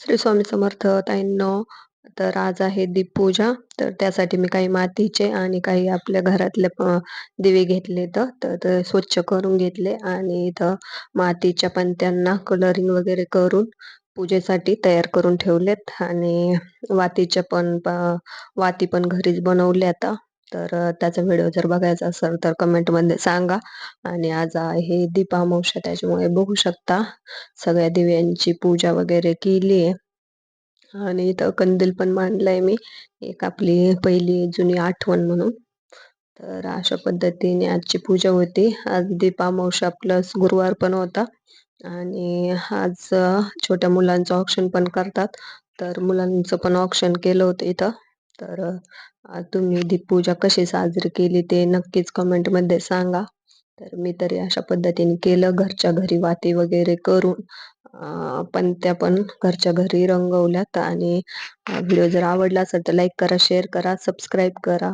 श्री स्वामी समर्थ ताईंनो तर आज आहे दीपपूजा तर त्यासाठी मी काही मातीचे आणि काही आपल्या घरातले दिवे घेतले तर ते स्वच्छ करून घेतले आणि इथं मातीच्या पणत्यांना कलरिंग वगैरे करून पूजेसाठी तयार करून ठेवलेत. आणि वातीच्या पण वाती पण घरीच बनवल्या आता. तर त्याचा व्हिडिओ जर बघायचा असेल तर कमेंटमध्ये सांगा. आणि आज आहे दीपामावस्या त्याच्यामुळे बघू शकता. सगळ्या दिव्यांची पूजा वगैरे केली आहे. आणि इथं कंदील पण मांडलाय मी. एक आपली पहिली जुनी आठवण म्हणून. तर अशा पद्धतीने आजची पूजा होती. आज दीपामावस्या प्लस गुरुवार पण होता. आणि आज छोट्या मुलांचं ऑप्शन पण करतात. तर मुलांचं पण ऑप्शन केलं होतं इथं. तर तुम्ही दीपपूजा कशी साजरी केली ते नक्कीच कमेंटमध्ये सांगा. तर मी तरी अशा पद्धतीने केलं. घरच्या घरी वाती वगैरे करून पण त्या पण घरच्या घरी रंगवल्यात आणि व्हिडिओ जर आवडला असेल तर लाईक करा शेअर करा सबस्क्राईब करा.